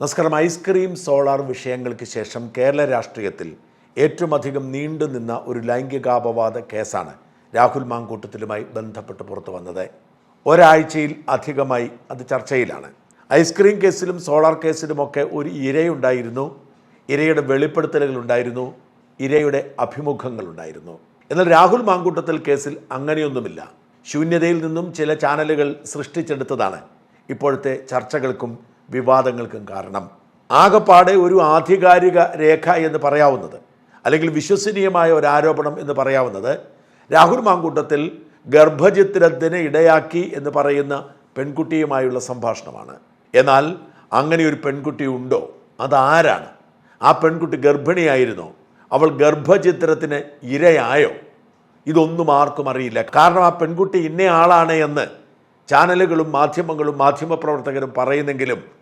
നമസ്കാരം. Ice cream solar വിഷയങ്ങൾക്ക് ശേഷം കേരള രാഷ്ട്രീയത്തിൽ ഏറ്റവും അധികം നീണ്ടുനിന്ന ഒരു ലൈംഗികാപവാദ കേസാണ് രാഹുൽ മാങ്കൂട്ടത്തിലുമായി ബന്ധപ്പെട്ട് പുറത്തു വന്നത്. ഒരാഴ്ചയിൽ അധികമായി അത് ചർച്ചയിലാണ്. ഐസ്ക്രീം കേസിലും സോളാർ കേസിലുമൊക്കെ ഒരു ഇരയുണ്ടായിരുന്നു. ഇരയുടെ വെളിപ്പെടുത്തലുകൾ ഉണ്ടായിരുന്നു ഇരയുടെ അഭിമുഖങ്ങൾ ഉണ്ടായിരുന്നു എന്നാൽ രാഹുൽ മാങ്കൂട്ടത്തിൽ കേസിൽ അങ്ങനെയൊന്നുമില്ല. ശൂന്യതയിൽ നിന്നും ചില ചാനലുകൾ സൃഷ്ടിച്ചെടുത്തതാണ്. ഇപ്പോഴത്തെ ചർച്ചകൾക്കും വിവാദങ്ങൾക്കും കാരണം. ആകപ്പാടെ ഒരു ആധികാരിക രേഖ എന്ന് പറയാവുന്നത് അല്ലെങ്കിൽ വിശ്വസനീയമായ ഒരു ആരോപണം എന്ന് പറയാവുന്നത് രാഹുൽ മാങ്കൂട്ടത്തിൽ ഗർഭചിത്രത്തിന് ഇടയാക്കി എന്ന് പറയുന്ന പെൺകുട്ടിയുമായുള്ള സംഭാഷണമാണ്. എന്നാൽ അങ്ങനെ ഒരു പെൺകുട്ടി ഉണ്ടോ? അതാരാണ്? ആ പെൺകുട്ടി ഗർഭിണിയായിരുന്നോ? അവൾ ഗർഭചിത്രത്തിന് ഇരയായോ? ഇതൊന്നും ആർക്കും അറിയില്ല. കാരണം ആ പെൺകുട്ടി ഇന്ന ആളാണ് എന്ന് ചാനലുകളും മാധ്യമങ്ങളും മാധ്യമപ്രവർത്തകരും പറയുന്നെങ്കിലും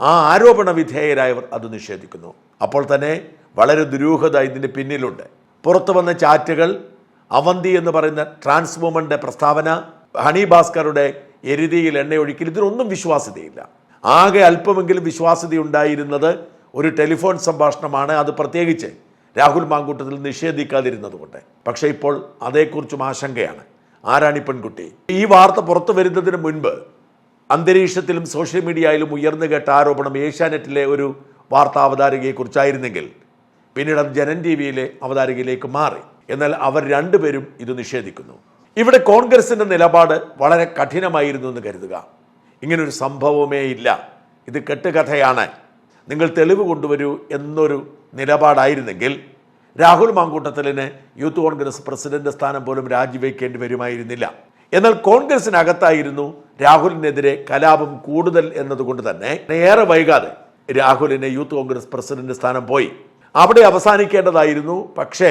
ആ ആരോപണ വിധേയരായവർ അത് നിഷേധിക്കുന്നു. അപ്പോൾ തന്നെ വളരെ ദുരൂഹത ഇതിന്റെ പിന്നിലുണ്ട്. പുറത്തു വന്ന ചാറ്റുകൾ അവന്തി എന്ന് പറയുന്ന ട്രാൻസ് വുമന്റെ പ്രസ്താവന ഹണി ഭാസ്കറുടെ എരുതിയിൽ എണ്ണയൊഴിക്കൽ ഇതിനൊന്നും വിശ്വാസ്യതയില്ല. ആകെ അല്പമെങ്കിലും വിശ്വാസ്യതയുണ്ടായിരുന്നത് ഒരു ടെലിഫോൺ സംഭാഷണമാണ്. അത് പ്രത്യേകിച്ച് രാഹുൽ മാങ്കൂട്ടത്തിൽ നിഷേധിക്കാതിരുന്നത് കൊണ്ട് പക്ഷേ ഇപ്പോൾ അതേക്കുറിച്ചും ആശങ്കയാണ്. ആരാണി പെൺകുട്ടി? ഈ വാർത്ത പുറത്തു വരുന്നതിന് മുൻപ് അന്തരീക്ഷത്തിലും സോഷ്യൽ മീഡിയയിലും ഉയർന്നു കേട്ട ആരോപണം ഏഷ്യാനെറ്റിലെ ഒരു വാർത്താ അവതാരകയെക്കുറിച്ചായിരുന്നെങ്കിൽ പിന്നീട് അത് ജനൻ ടി വിയിലെ അവതാരകയിലേക്ക് മാറി. എന്നാൽ അവർ രണ്ടുപേരും ഇത് നിഷേധിക്കുന്നു. ഇവിടെ കോൺഗ്രസിന്റെ നിലപാട് വളരെ കഠിനമായിരുന്നു എന്ന് കരുതുക. ഇങ്ങനൊരു സംഭവമേ ഇല്ല. ഇത് കെട്ടുകഥയാണ്. നിങ്ങൾ തെളിവ് കൊണ്ടുവരൂ എന്നൊരു നിലപാടായിരുന്നെങ്കിൽ രാഹുൽ മാങ്കൂട്ടത്തലിന് യൂത്ത് കോൺഗ്രസ് പ്രസിഡന്റ് സ്ഥാനം പോലും രാജിവെക്കേണ്ടി വരുമായിരുന്നില്ല. എന്നാൽ കോൺഗ്രസിനകത്തായിരുന്നു രാഹുലിനെതിരെ കലാപം കൂടുതൽ എന്നതുകൊണ്ട് തന്നെ ഏറെ വൈകാതെ രാഹുലിന് യൂത്ത് കോൺഗ്രസ് പ്രസിഡന്റ് സ്ഥാനം പോയി. അവിടെ അവസാനിക്കേണ്ടതായിരുന്നു. പക്ഷേ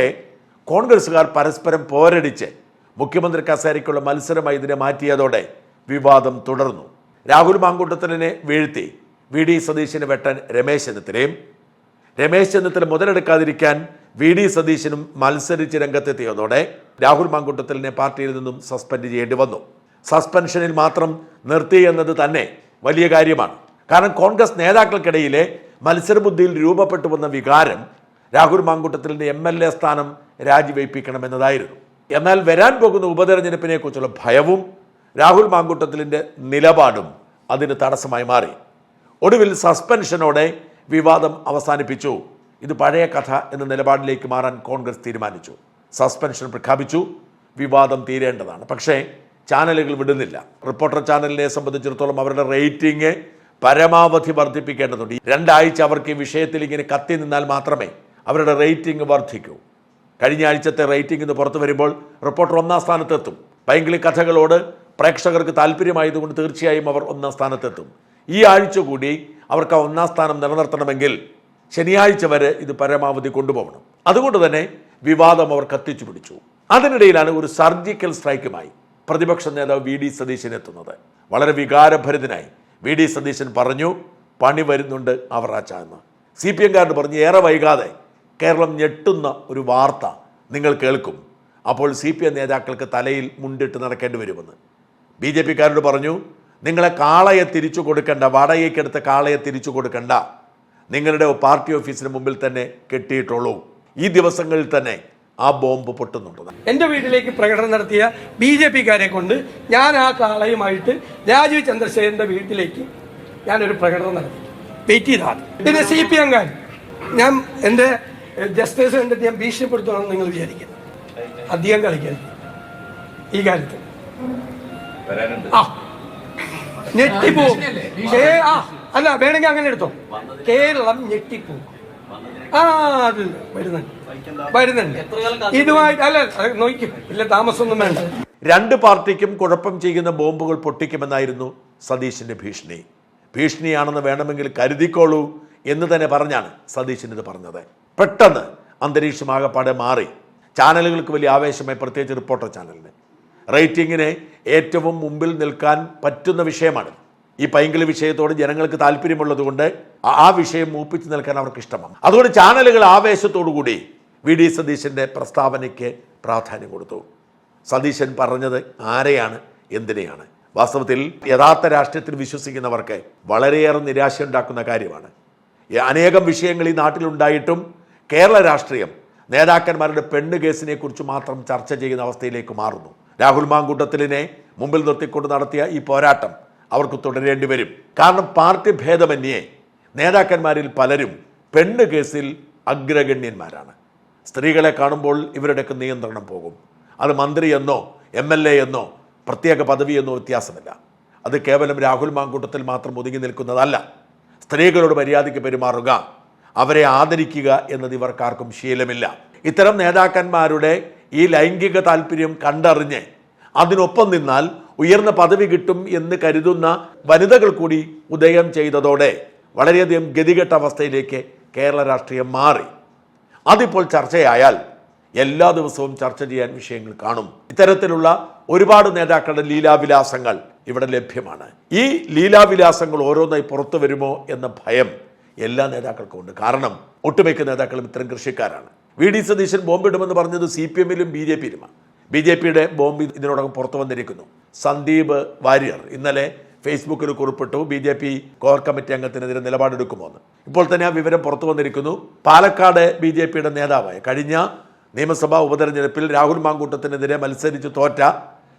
കോൺഗ്രസ്സുകാർ പരസ്പരം പോരടിച്ച് മുഖ്യമന്ത്രി കസേരയ്ക്കുള്ള മത്സരമായി ഇതിനെ മാറ്റിയതോടെ വിവാദം തുടർന്നു. രാഹുൽ മാങ്കൂട്ടത്തിനെ വീഴ്ത്തി വി ഡി സതീശിന് വെട്ടാൻ രമേശ് ചെന്നിത്തലയും. രമേശ് ചെന്നിത്തല മുതലെടുക്കാതിരിക്കാൻ വി ഡി സതീശനും മത്സരിച്ച് രംഗത്തെത്തിയതോടെ രാഹുൽ മാങ്കുട്ടത്തലിനെ പാർട്ടിയിൽ നിന്നും സസ്പെൻഡ് ചെയ്യേണ്ടി വന്നു. സസ്പെൻഷനിൽ മാത്രം നിർത്തി എന്നത് തന്നെ വലിയ കാര്യമാണ്. കാരണം കോൺഗ്രസ് നേതാക്കൾക്കിടയിലെ മത്സരബുദ്ധിയിൽ രൂപപ്പെട്ടു വന്ന വികാരം രാഹുൽ മാങ്കൂട്ടത്തലിന്റെ എം എൽ എ സ്ഥാനം രാജിവയ്പ്പിക്കണമെന്നതായിരുന്നു എന്നാൽ വരാൻ പോകുന്ന ഉപതെരഞ്ഞെടുപ്പിനെ കുറിച്ചുള്ള ഭയവും രാഹുൽ മാങ്കൂട്ടത്തിലിന്റെ നിലപാടും അതിന് തടസ്സമായി മാറി. ഒടുവിൽ സസ്പെൻഷനോടെ വിവാദം അവസാനിപ്പിച്ചു. ഇത് പഴയ കഥ എന്ന നിലപാടിലേക്ക് മാറാൻ കോൺഗ്രസ് തീരുമാനിച്ചു. സസ്പെൻഷൻ പ്രഖ്യാപിച്ചു. വിവാദം തീരേണ്ടതാണ്. പക്ഷേ ചാനലുകൾ വിടുന്നില്ല. റിപ്പോർട്ടർ ചാനലിനെ സംബന്ധിച്ചിടത്തോളം അവരുടെ റേറ്റിംഗ് പരമാവധി വർദ്ധിപ്പിക്കേണ്ടതുണ്ട്. രണ്ടാഴ്ച അവർക്ക് ഈ വിഷയത്തിൽ ഇങ്ങനെ കത്തി നിന്നാൽ മാത്രമേ അവരുടെ റേറ്റിംഗ് വർദ്ധിക്കൂ. കഴിഞ്ഞ ആഴ്ചത്തെ റേറ്റിംഗ് ഇന്ന് പുറത്തു വരുമ്പോൾ റിപ്പോർട്ടർ ഒന്നാം സ്ഥാനത്തെത്തും. പൈങ്കിളി കഥകളോട് പ്രേക്ഷകർക്ക് താല്പര്യമായതുകൊണ്ട് തീർച്ചയായും അവർ ഒന്നാം സ്ഥാനത്തെത്തും. ഈ ആഴ്ച കൂടി അവർക്ക് ഒന്നാം സ്ഥാനം നിലനിർത്തണമെങ്കിൽ ശനിയാഴ്ച വരെ ഇത് പരമാവധി കൊണ്ടുപോകണം. അതുകൊണ്ട് തന്നെ വിവാദം അവർ കത്തിച്ചു പിടിച്ചു. അതിനിടയിലാണ് ഒരു സർജിക്കൽ സ്ട്രൈക്കുമായി പ്രതിപക്ഷ നേതാവ് വി ഡി സതീശൻ എത്തുന്നത്. വളരെ വികാരഭരിതനായി. വി ഡി സതീശൻ പറഞ്ഞു പണി വരുന്നുണ്ട് അവറാച്ച എന്ന് സി പി എംകാരന് പറഞ്ഞ് ഏറെ വൈകാതെ. കേരളം ഞെട്ടുന്ന ഒരു വാർത്ത നിങ്ങൾ കേൾക്കും. അപ്പോൾ സി പി എം നേതാക്കൾക്ക് തലയിൽ മുണ്ടിട്ട് നടക്കേണ്ടി വരുമെന്ന്. ബി ജെ പിക്കാരോട് പറഞ്ഞു നിങ്ങളെ കാളയെ തിരിച്ചു കൊടുക്കണ്ട വാടകയ്ക്കെടുത്ത കാളയെ തിരിച്ചു കൊടുക്കണ്ട. നിങ്ങളുടെ പാർട്ടി ഓഫീസിന് മുമ്പിൽ തന്നെ കെട്ടിയിട്ടുള്ളൂ. ഈ ദിവസങ്ങളിൽ തന്നെ ആ ബോംബ് പൊട്ടുന്നുണ്ട്. എന്റെ വീട്ടിലേക്ക് പ്രകടനം നടത്തിയ ബി ജെ പിക്കാരെ കൊണ്ട് ഞാൻ ആ കാളയുമായിട്ട് രാജീവ് ചന്ദ്രശേഖരന്റെ വീട്ടിലേക്ക് ഞാനൊരു പ്രകടനം നടത്തി. വെയിറ്റ് ചെയ്താൽ പിന്നെ സി പി എംകാർ ഞാൻ എന്റെ ജസ്റ്റിസ് കണ്ടിട്ട് ഞാൻ ഭീഷണിപ്പെടുത്തണമെന്ന് നിങ്ങൾ വിചാരിക്കുന്നു. അധികം കളിക്കരുത്. ഈ കാര്യത്തിൽ. ആ. ഞെട്ടിപ്പോ. ആ. അല്ല വേണമെങ്കിൽ അങ്ങനെ എടുത്തോ. കേരളം ഞെട്ടിപ്പോ. ആ അത് വരുന്നുണ്ട്. വരുന്നുണ്ട് ഇതുമായിട്ട് അല്ല നോക്കും. ഇല്ല താമസമൊന്നും വേണ്ട. രണ്ട് പാർട്ടിക്കും കുഴപ്പം ചെയ്യുന്ന ബോംബുകൾ പൊട്ടിക്കുമെന്നായിരുന്നു സതീശിന്റെ ഭീഷണി. ഭീഷണിയാണെന്ന് വേണമെങ്കിൽ കരുതിക്കോളൂ എന്ന് തന്നെ പറഞ്ഞാണ് സതീശൻ ഇത് പറഞ്ഞത്. പെട്ടെന്ന് അന്തരീക്ഷമാകപ്പാടെ മാറി. ചാനലുകൾക്ക് വലിയ ആവേശമായി പ്രത്യേകിച്ച് റിപ്പോർട്ടർ ചാനലിന്. റേറ്റിങ്ങിന് ഏറ്റവും മുമ്പിൽ നിൽക്കാൻ പറ്റുന്ന വിഷയമാണ് ഈ പൈങ്കിളി വിഷയത്തോട് ജനങ്ങൾക്ക് താല്പര്യമുള്ളതുകൊണ്ട് ആ- വിഷയം മൂപ്പിച്ച് നിൽക്കാൻ അവർക്ക് ഇഷ്ടമാണ് അതുകൊണ്ട് ചാനലുകൾ ആവേശത്തോടുകൂടി വി ഡി സതീശന്റെ പ്രസ്താവനയ്ക്ക് പ്രാധാന്യം കൊടുത്തു. സതീശൻ പറഞ്ഞത് ആരെയാണ് എന്തിനെയാണ്? വാസ്തവത്തിൽ യഥാർത്ഥ രാഷ്ട്രീയത്തിൽ വിശ്വസിക്കുന്നവർക്ക് വളരെയേറെ നിരാശയുണ്ടാക്കുന്ന കാര്യമാണ്. അനേകം വിഷയങ്ങൾ ഈ നാട്ടിലുണ്ടായിട്ടും കേരള രാഷ്ട്രീയം നേതാക്കന്മാരുടെ പെണ്ണ് കേസിനെ കുറിച്ച് മാത്രം ചർച്ച ചെയ്യുന്ന അവസ്ഥയിലേക്ക് മാറുന്നു. രാഹുൽ മാങ്കൂട്ടത്തിലിനെ മുമ്പിൽ നിർത്തിക്കൊണ്ട് നടത്തിയ ഈ പോരാട്ടം അവർക്ക് തുടരേണ്ടി വരും. കാരണം പാർട്ടി ഭേദമന്യേ നേതാക്കന്മാരിൽ പലരും പെണ്ണ് കേസിൽ അഗ്രഗണ്യന്മാരാണ്. സ്ത്രീകളെ കാണുമ്പോൾ ഇവരുടെയൊക്കെ നിയന്ത്രണം പോകും. അത് മന്ത്രിയെന്നോ എം എൽ എ എന്നോ പ്രത്യേക പദവിയെന്നോ വ്യത്യാസമില്ല. അത് കേവലം രാഹുൽ മാങ്കൂട്ടത്തിൽ മാത്രം ഒതുങ്ങി നിൽക്കുന്നതല്ല. സ്ത്രീകളോട് മര്യാദയ്ക്ക് പെരുമാറുക അവരെ ആദരിക്കുക എന്നത് ഇവർക്കാർക്കും ശീലമില്ല. ഇത്തരം നേതാക്കന്മാരുടെ ഈ ലൈംഗിക താല്പര്യം കണ്ടറിഞ്ഞ് അതിനൊപ്പം നിന്നാൽ ഉയർന്ന പദവി കിട്ടും എന്ന് കരുതുന്ന വനിതകൾ കൂടി ഉദയം ചെയ്തതോടെ വളരെയധികം ഗതികെട്ട അവസ്ഥയിലേക്ക് കേരള രാഷ്ട്രീയം മാറി. അതിപ്പോൾ ചർച്ചയായാൽ എല്ലാ ദിവസവും ചർച്ച ചെയ്യാൻ വിഷയങ്ങൾ കാണും. ഇത്തരത്തിലുള്ള ഒരുപാട് നേതാക്കളുടെ ലീലാവിലാസങ്ങൾ ഇവിടെ ലഭ്യമാണ്. ഈ ലീലാവിലാസങ്ങൾ ഓരോന്നായി പുറത്തു വരുമോ എന്ന ഭയം എല്ലാ നേതാക്കൾക്കും ഉണ്ട്. കാരണം ഒട്ടുമിക്ക നേതാക്കളും ഇത്തരം കൃഷിക്കാരാണ്. വി. ഡി. സതീശൻ ബോംബിടുമെന്ന് പറഞ്ഞത് സി പി എമ്മിലും ബി ജെ പിയിലുമാണ്. ബി ജെ പിയുടെ ബോംബ് ഇതിനോടകം പുറത്തു വന്നിരിക്കുന്നു. സന്ദീപ് വാര്യർ ഇന്നലെ ഫേസ്ബുക്കിൽ കുറിപ്പിട്ടു B J P core committee അംഗത്തിനെതിരെ നിലപാടെടുക്കുമോ എന്ന് ഇപ്പോൾ തന്നെ ആ വിവരം പുറത്തു വന്നിരിക്കുന്നു. പാലക്കാട് ബി ജെ പിയുടെ നേതാവായ കഴിഞ്ഞ നിയമസഭാ ഉപതെരഞ്ഞെടുപ്പിൽ രാഹുൽ മാങ്കൂട്ടത്തിനെതിരെ മത്സരിച്ച് തോറ്റ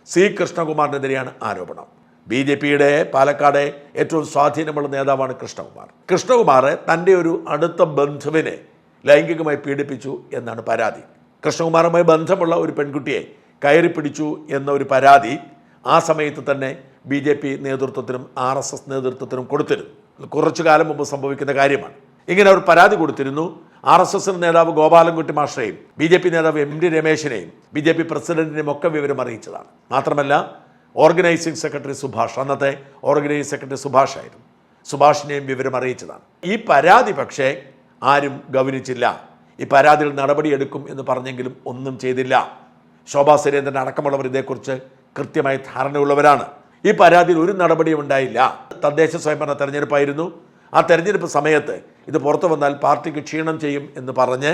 സി കൃഷ്ണകുമാറിനെതിരെയാണ് ആരോപണം. ബി ജെ പിയുടെ പാലക്കാട് ഏറ്റവും സ്വാധീനമുള്ള നേതാവാണ് കൃഷ്ണകുമാർ. കൃഷ്ണകുമാർ തന്റെ ഒരു അടുത്ത ബന്ധുവിനെ ലൈംഗികമായി പീഡിപ്പിച്ചു എന്നാണ് പരാതി. കൃഷ്ണകുമാറുമായി ബന്ധമുള്ള ഒരു പെൺകുട്ടിയെ കയറി പിടിച്ചു എന്ന ഒരു പരാതി ആ സമയത്ത് തന്നെ ബി ജെ പി നേതൃത്വത്തിനും ആർ എസ് എസ് നേതൃത്വത്തിനും കൊടുത്തിരുന്നു. കുറച്ചു കാലം മുമ്പ് സംഭവിക്കുന്ന കാര്യമാണ്. ഇങ്ങനെ അവർ പരാതി കൊടുത്തിരുന്നു. ആർ എസ് എസ് നേതാവ് ഗോപാലൻകുട്ടി മാഷയെയും ബി ജെ പി നേതാവ് എം ഡി രമേശിനെയും ബി ജെ പി പ്രസിഡന്റിനെയും ഒക്കെ വിവരം അറിയിച്ചതാണ്. മാത്രമല്ല ഓർഗനൈസിംഗ് സെക്രട്ടറി സുഭാഷ് അന്നത്തെ ഓർഗനൈസിംഗ് സെക്രട്ടറി സുഭാഷ് ആയിരുന്നു. സുഭാഷിനെയും വിവരം അറിയിച്ചതാണ്. ഈ പരാതി പക്ഷേ ആരും ഗൗനിച്ചില്ല. ഈ പരാതിയിൽ നടപടിയെടുക്കും എന്ന് പറഞ്ഞെങ്കിലും ഒന്നും ചെയ്തില്ല. ശോഭാ സുരേന്ദ്രൻ അടക്കമുള്ളവർ ഇതേക്കുറിച്ച് കൃത്യമായി ധാരണയുള്ളവരാണ്. ഈ പരാതിയിൽ ഒരു നടപടിയും ഉണ്ടായില്ല. തദ്ദേശ സ്വയംഭരണ തെരഞ്ഞെടുപ്പായിരുന്നു. ആ തെരഞ്ഞെടുപ്പ് സമയത്ത് ഇത് പുറത്തു വന്നാൽ പാർട്ടിക്ക് ക്ഷീണം ചെയ്യും എന്ന് പറഞ്ഞ്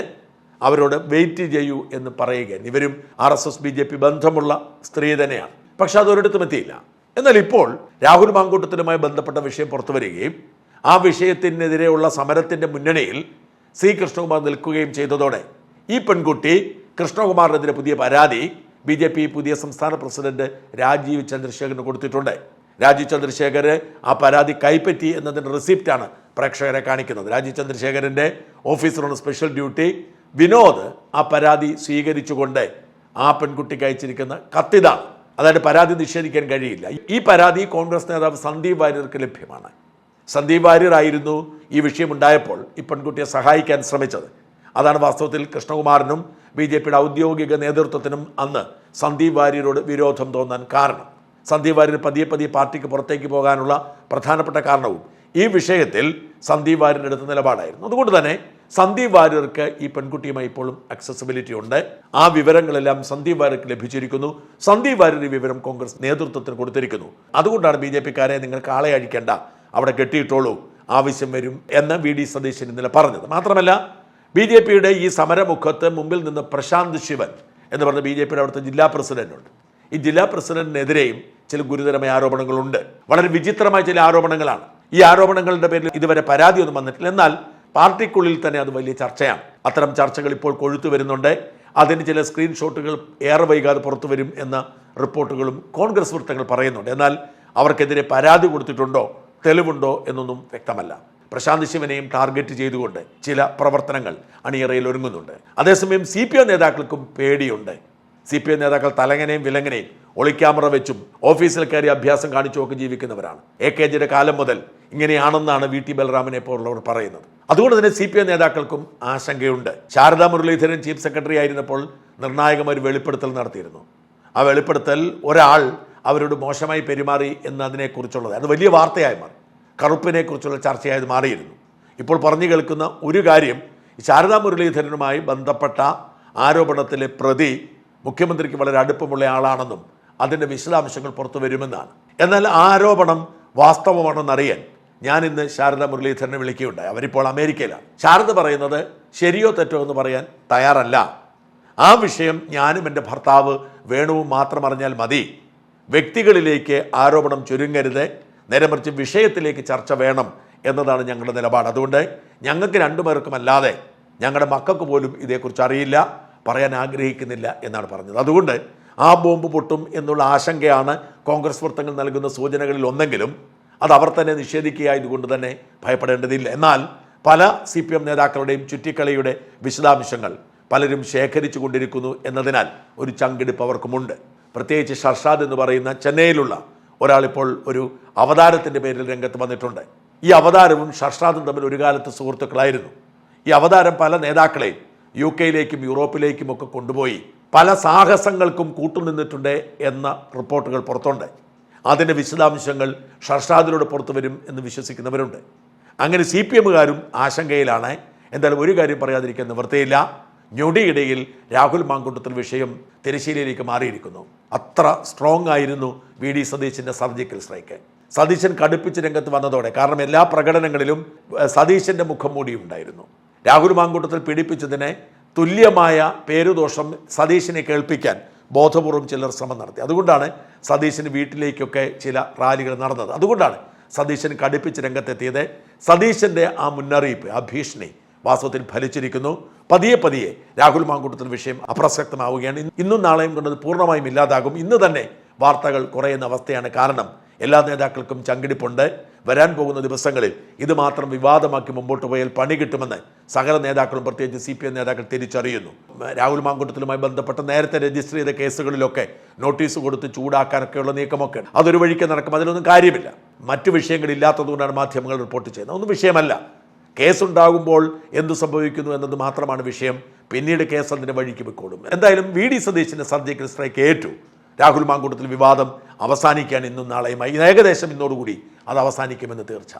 അവരോട് വെയിറ്റ് ചെയ്യൂ എന്ന് പറയുകയാണ് ഇവരും R S S B J P ബന്ധമുള്ള സ്ത്രീ തന്നെയാണ്. പക്ഷെ അതൊരിടത്തും എത്തിയില്ല. എന്നാൽ ഇപ്പോൾ രാഹുൽ മാങ്കൂട്ടത്തിനുമായി ബന്ധപ്പെട്ട വിഷയം പുറത്തു വരികയും ആ വിഷയത്തിനെതിരെയുള്ള സമരത്തിന്റെ മുന്നണിയിൽ സി കൃഷ്ണകുമാർ നിൽക്കുകയും ചെയ്തതോടെ ഈ പെൺകുട്ടി കൃഷ്ണകുമാറിനെതിരെ പുതിയ പരാതി. ബി ജെ പി പുതിയ സംസ്ഥാന പ്രസിഡന്റ് രാജീവ് ചന്ദ്രശേഖരന് കൊടുത്തിട്ടുണ്ട്. രാജീവ് ചന്ദ്രശേഖർ ആ പരാതി കൈപ്പറ്റി എന്നതിന്റെ റെസിപ്റ്റാണ് പ്രേക്ഷകരെ കാണിക്കുന്നത്. രാജീവ് ചന്ദ്രശേഖരന്റെ ഓഫീസറുടെ സ്പെഷ്യൽ ഡ്യൂട്ടി. വിനോദ് ആ പരാതി സ്വീകരിച്ചുകൊണ്ട് ആ പെൺകുട്ടിക്ക് അയച്ചിരിക്കുന്ന കത്തിതാണ് അതായത് പരാതി നിഷേധിക്കാൻ കഴിയില്ല. ഈ പരാതി കോൺഗ്രസ് നേതാവ് സന്ദീപ് വാര്യർക്ക് ലഭ്യമാണ്. സന്ദീപ് വാര്യർ ആയിരുന്നു ഈ വിഷയമുണ്ടായപ്പോൾ ഈ പെൺകുട്ടിയെ സഹായിക്കാൻ ശ്രമിച്ചത്. അതാണ് വാസ്തവത്തിൽ കൃഷ്ണകുമാറിനും ബി ജെ പിയുടെ ഔദ്യോഗിക നേതൃത്വത്തിനും അന്ന് സന്ദീപ് വാര്യരോട് വിരോധം തോന്നാൻ കാരണം. സന്ദീപ് വാര്യർ പതിയെ പതിയെ പാർട്ടിക്ക് പുറത്തേക്ക് പോകാനുള്ള പ്രധാനപ്പെട്ട കാരണവും ഈ വിഷയത്തിൽ സന്ദീപ് വാര്യരുടെ അടുത്ത നിലപാടായിരുന്നു. അതുകൊണ്ട് തന്നെ സന്ദീപ് വാര്യർക്ക് ഈ പെൺകുട്ടിയുമായി ഇപ്പോഴും അക്സസിബിലിറ്റി ഉണ്ട്. ആ വിവരങ്ങളെല്ലാം സന്ദീപ് വാര്യർക്ക് ലഭിച്ചിരിക്കുന്നു. സന്ദീപ് വാര്യർ ഈ വിവരം കോൺഗ്രസ് നേതൃത്വത്തിന് കൊടുത്തിരിക്കുന്നു. അതുകൊണ്ടാണ് ബി ജെ പിക്കാരെ നിങ്ങൾക്ക് ആളെ അഴിക്കേണ്ട അവിടെ കെട്ടിയിട്ടോളൂ ആവശ്യം വരും എന്ന് വി ഡി സതീശൻ ഇന്നലെ പറഞ്ഞത്. മാത്രമല്ല ബി ജെ പിയുടെ ഈ സമരമുഖത്ത് മുമ്പിൽ നിന്ന് പ്രശാന്ത് ശിവൻ എന്ന് പറഞ്ഞ ബി ജെ പിയുടെ അവിടുത്തെ ജില്ലാ പ്രസിഡന്റുണ്ട്. ഈ ജില്ലാ പ്രസിഡന്റിനെതിരെയും ചില ഗുരുതരമായ ആരോപണങ്ങളുണ്ട്. വളരെ വിചിത്രമായ ചില ആരോപണങ്ങളാണ്. ഈ ആരോപണങ്ങളുടെ പേരിൽ ഇതുവരെ പരാതിയൊന്നും വന്നിട്ടില്ല. എന്നാൽ പാർട്ടിക്കുള്ളിൽ തന്നെ അത് വലിയ ചർച്ചയാണ്. അത്തരം ചർച്ചകൾ ഇപ്പോൾ കൊഴുത്തു വരുന്നുണ്ട്. അതിന് ചില സ്ക്രീൻഷോട്ടുകൾ ഏറെ വൈകാതെ പുറത്തു വരും എന്ന റിപ്പോർട്ടുകളും കോൺഗ്രസ് വൃത്തങ്ങൾ പറയുന്നുണ്ട്. എന്നാൽ അവർക്കെതിരെ പരാതി കൊടുത്തിട്ടുണ്ടോ? തെളിവുണ്ടോ എന്നൊന്നും വ്യക്തമല്ല. പ്രശാന്ത് ശിവനെയും ടാർഗറ്റ് ചെയ്തുകൊണ്ട് ചില പ്രവർത്തനങ്ങൾ അണിയറയിൽ ഒരുങ്ങുന്നുണ്ട്. അതേസമയം സി പി എം നേതാക്കൾക്കും പേടിയുണ്ട്. സി പി എം നേതാക്കൾ തലങ്ങനെയും വിലങ്ങനെയും ഒളിക്യാമറ വെച്ചും ഓഫീസിൽ കയറി അഭ്യാസം കാണിച്ചുമൊക്കെ ജീവിക്കുന്നവരാണ്. എ കെ ജിയുടെ കാലം മുതൽ ഇങ്ങനെയാണെന്നാണ് വി ടി ബലറാമിനെ പോലുള്ളവർ പറയുന്നത്. അതുകൊണ്ട് തന്നെ സി പി എം നേതാക്കൾക്കും ആശങ്കയുണ്ട്. ശാരദാ മുരളീധരൻ ചീഫ് സെക്രട്ടറി ആയിരുന്നപ്പോൾ നിർണായകമായ ഒരു വെളിപ്പെടുത്തൽ നടത്തിയിരുന്നു. ആ വെളിപ്പെടുത്തൽ ഒരാൾ അവരോട് മോശമായി പെരുമാറി എന്നതിനെക്കുറിച്ചുള്ളത്. അത് വലിയ വാർത്തയായി മാറി. കറുപ്പിനെ കുറിച്ചുള്ള ചർച്ചയായത് മാറിയിരുന്നു. ഇപ്പോൾ പറഞ്ഞു കേൾക്കുന്ന ഒരു കാര്യം ശാരദാ മുരളീധരനുമായി ബന്ധപ്പെട്ട ആരോപണത്തിലെ പ്രതി മുഖ്യമന്ത്രിക്ക് വളരെ അടുപ്പമുള്ള ആളാണെന്നും അതിന്റെ വിശദാംശങ്ങൾ പുറത്തു വരുമെന്നാണ്. എന്നാൽ ആരോപണം വാസ്തവമാണെന്നറിയാൻ ഞാൻ ഇന്ന് ശാരദ മുരളീധരനെ വിളിക്കുകയുണ്ടായി. അവരിപ്പോൾ അമേരിക്കയിലാണ്. ശാരദ പറയുന്നത് ശരിയോ തെറ്റോ എന്ന് പറയാൻ തയ്യാറല്ല. ആ വിഷയം ഞാനും എന്റെ ഭർത്താവ് വേണുവും മാത്രം അറിഞ്ഞാൽ മതി. വ്യക്തികളിലേക്ക് ആരോപണം ചുരുങ്ങരുത്. നേരെ മറിച്ച് വിഷയത്തിലേക്ക് ചർച്ച വേണം എന്നതാണ് ഞങ്ങളുടെ നിലപാട്. അതുകൊണ്ട് ഞങ്ങൾക്ക് രണ്ടുപേർക്കും അല്ലാതെ ഞങ്ങളുടെ മക്കൾക്ക് പോലും ഇതേക്കുറിച്ച് അറിയില്ല പറയാൻ ആഗ്രഹിക്കുന്നില്ല എന്നാണ് പറഞ്ഞത്. അതുകൊണ്ട് ആ ബോംബ് പൊട്ടും എന്നുള്ള ആശങ്കയാണ് കോൺഗ്രസ് വൃത്തങ്ങൾ നൽകുന്ന സൂചനകളിൽ ഒന്നെങ്കിലും അത് അവർ തന്നെ നിഷേധിക്കുകയായതുകൊണ്ട് തന്നെ ഭയപ്പെടേണ്ടതില്ല. എന്നാൽ പല സി പി എം നേതാക്കളുടെയും ചുറ്റിക്കളിയുടെ വിശദാംശങ്ങൾ പലരും ശേഖരിച്ചു കൊണ്ടിരിക്കുന്നു എന്നതിനാൽ ഒരു ചങ്കെടുപ്പ് അവർക്കുമുണ്ട്. പ്രത്യേകിച്ച് ഷർഷാദ് എന്ന് പറയുന്ന ചെന്നൈയിലുള്ള ഒരാളിപ്പോൾ ഒരു അവതാരത്തിന്റെ പേരിൽ രംഗത്ത് വന്നിട്ടുണ്ട്. ഈ അവതാരവും ഷർഷാദും തമ്മിൽ ഒരു കാലത്ത് സുഹൃത്തുക്കളായിരുന്നു. ഈ അവതാരം പല നേതാക്കളെയും യു കെയിലേക്കും യൂറോപ്പിലേക്കും ഒക്കെ കൊണ്ടുപോയി പല സാഹസങ്ങൾക്കും കൂട്ടുനിന്നിട്ടുണ്ട് എന്ന റിപ്പോർട്ടുകൾ പുറത്തുണ്ട്. അതിന്റെ വിശദാംശങ്ങൾ ഷർഷാദിലൂടെ പുറത്തു വരും എന്ന് വിശ്വസിക്കുന്നവരുണ്ട്. അങ്ങനെ സി പി എമ്മുകാരും ആശങ്കയിലാണ്. എന്തായാലും ഒരു കാര്യം പറയാതിരിക്കാൻ നിവൃത്തിയില്ല. ഞൊടിയിടയിൽ രാഹുൽ മാങ്കുട്ടത്തിൽ വിഷയം തിരശ്ശീലയിലേക്ക് മാറിയിരിക്കുന്നു. അത്ര സ്ട്രോങ് ആയിരുന്നു വി ഡി സതീശിന്റെ സർജിക്കൽ സ്ട്രൈക്ക് സതീശൻ കടുപ്പിച്ച് രംഗത്ത് വന്നതോടെ കാരണം എല്ലാ പ്രകടനങ്ങളിലും സതീശന്റെ മുഖം മൂടി ഉണ്ടായിരുന്നു രാഹുൽ മാങ്കൂട്ടത്തിൽ പീഡിപ്പിച്ചതിനെ തുല്യമായ പേരുദോഷം സതീശിനെ കേൾപ്പിക്കാൻ ബോധപൂർവം ചിലർ ശ്രമം നടത്തി. അതുകൊണ്ടാണ് സതീശന് വീട്ടിലേക്കൊക്കെ ചില റാലികൾ നടന്നത്. അതുകൊണ്ടാണ് സതീശൻ കടുപ്പിച്ച് രംഗത്തെത്തിയത്. സതീശന്റെ ആ മുന്നറിയിപ്പ് ആ ഭീഷണി വാസ്തവത്തിൽ ഫലിച്ചിരിക്കുന്നു. പതിയെ പതിയെ രാഹുൽ മാങ്കൂട്ടത്തിന് വിഷയം അപ്രസക്തമാവുകയാണ്. ഇന്നും നാളെയും കൊണ്ടത് പൂർണമായും ഇല്ലാതാകും. ഇന്ന് തന്നെ വാർത്തകൾ കുറയുന്ന അവസ്ഥയാണ് കാരണം എല്ലാ നേതാക്കൾക്കും ചങ്കിടിപ്പുണ്ട്. വരാൻ പോകുന്ന ദിവസങ്ങളിൽ ഇത് മാത്രം വിവാദമാക്കി മുമ്പോട്ട് പോയാൽ പണി കിട്ടുമെന്ന് സകല നേതാക്കളും പ്രത്യേകിച്ച് സി പി എം നേതാക്കൾ തിരിച്ചറിയുന്നു. രാഹുൽ മാങ്കൂട്ടത്തിലുമായി ബന്ധപ്പെട്ട് നേരത്തെ രജിസ്റ്റർ ചെയ്ത കേസുകളിലൊക്കെ നോട്ടീസ് കൊടുത്ത് ചൂടാക്കാനൊക്കെയുള്ള നീക്കമൊക്കെ. അതൊരു വഴിക്ക് നടക്കും. അതിലൊന്നും കാര്യമില്ല. മറ്റു വിഷയങ്ങളില്ലാത്തതുകൊണ്ടാണ് മാധ്യമങ്ങൾ റിപ്പോർട്ട് ചെയ്യുന്നത്. ഒന്നും വിഷയമല്ല. കേസുണ്ടാകുമ്പോൾ എന്തു സംഭവിക്കുന്നു എന്നത് മാത്രമാണ് വിഷയം. പിന്നീട് കേസ് അതിന്റെ വഴിക്ക് വെക്കോളും എന്തായാലും വി ഡി സതീശിന്റെ സർജിക്കൽ സ്ട്രൈക്ക് ഏറ്റു. രാഹുൽ മാങ്കൂട്ടത്തിൽ വിവാദം അവസാനിക്കാൻ ഇന്നും നാളെയുമായി. ഏകദേശം ഇന്നോടുകൂടി അത് അവസാനിക്കുമെന്ന് തീർച്ച.